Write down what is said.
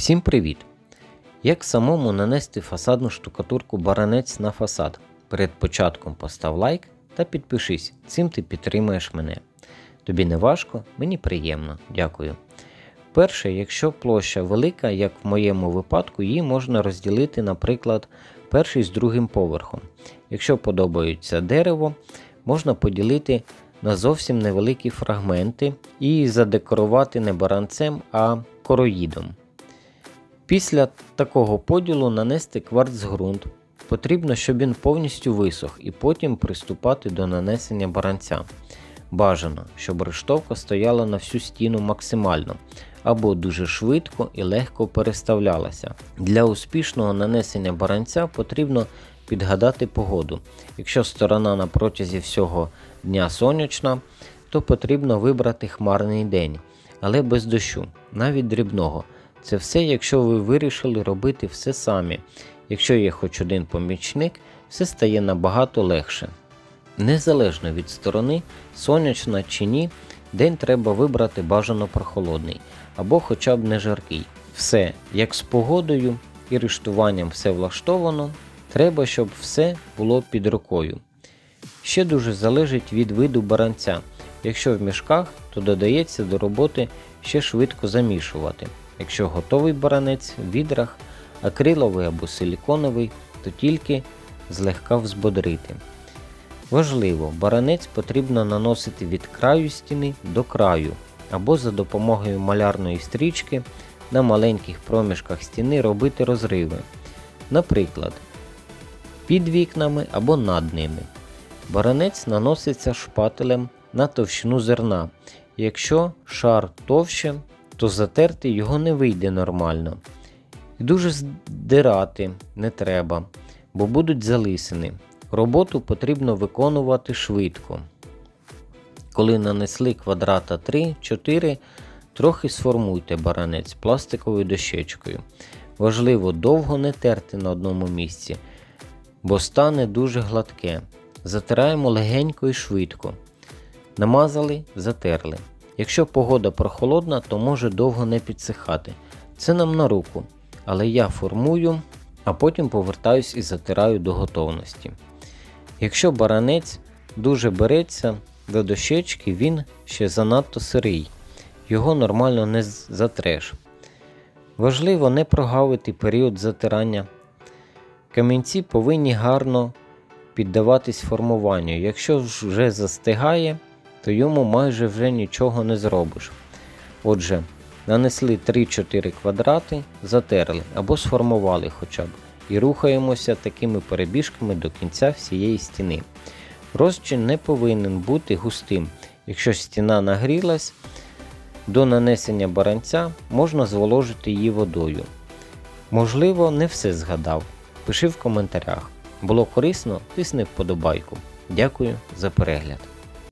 Всім привіт! Як самому нанести фасадну штукатурку баранець на фасад? Перед початком постав лайк та підпишись, цим ти підтримаєш мене. Тобі не важко, мені приємно, дякую. Перше, якщо площа велика, як в моєму випадку, її можна розділити, наприклад, перший з другим поверхом. Якщо подобається дерево, можна поділити на зовсім невеликі фрагменти і задекорувати не баранцем, а короїдом. Після такого поділу нанести кварцґрунт. Потрібно, щоб він повністю висох, і потім приступати до нанесення баранця. Бажано, щоб рештовка стояла на всю стіну максимально або дуже швидко і легко переставлялася. Для успішного нанесення баранця потрібно підгадати погоду. Якщо сторона на протязі всього дня сонячна, то потрібно вибрати хмарний день, але без дощу, навіть дрібного. Це все, якщо ви вирішили робити все самі. Якщо є хоч один помічник, все стає набагато легше. Незалежно від сторони, сонячна чи ні, день треба вибрати бажано прохолодний або хоча б не жаркий. Все, як з погодою і рештуванням все влаштовано, треба, щоб все було під рукою. Ще дуже залежить від виду баранця. Якщо в мішках, то додається до роботи ще швидко замішувати. Якщо готовий баранець в відрах, акриловий або силіконовий, то тільки злегка взбодрити. Важливо, баранець потрібно наносити від краю стіни до краю, або за допомогою малярної стрічки на маленьких проміжках стіни робити розриви. Наприклад, під вікнами або над ними. Баранець наноситься шпателем на товщину зерна. Якщо шар товще, то затерти його не вийде нормально. І дуже здирати не треба, бо будуть залисини. Роботу потрібно виконувати швидко. Коли нанесли квадрата 3-4, трохи сформуйте баранець пластиковою дощечкою. Важливо довго не терти на одному місці, бо стане дуже гладке. Затираємо легенько і швидко. Намазали, затерли. Якщо погода прохолодна, то може довго не підсихати. Це нам на руку, але я формую, а потім повертаюсь і затираю до готовності. Якщо баранець дуже береться до дощечки, він ще занадто сирий, його нормально не затреш. Важливо не прогавити період затирання. Камінці повинні гарно піддаватись формуванню. Якщо вже застигає, то йому майже вже нічого не зробиш. Отже, нанесли 3-4 квадрати, затерли або сформували хоча б, і рухаємося такими перебіжками до кінця всієї стіни. Розчин не повинен бути густим. Якщо стіна нагрілась, до нанесення баранця можна зволожити її водою. Можливо, не все згадав. Пиши в коментарях. Було корисно, тисни вподобайку. Дякую за перегляд.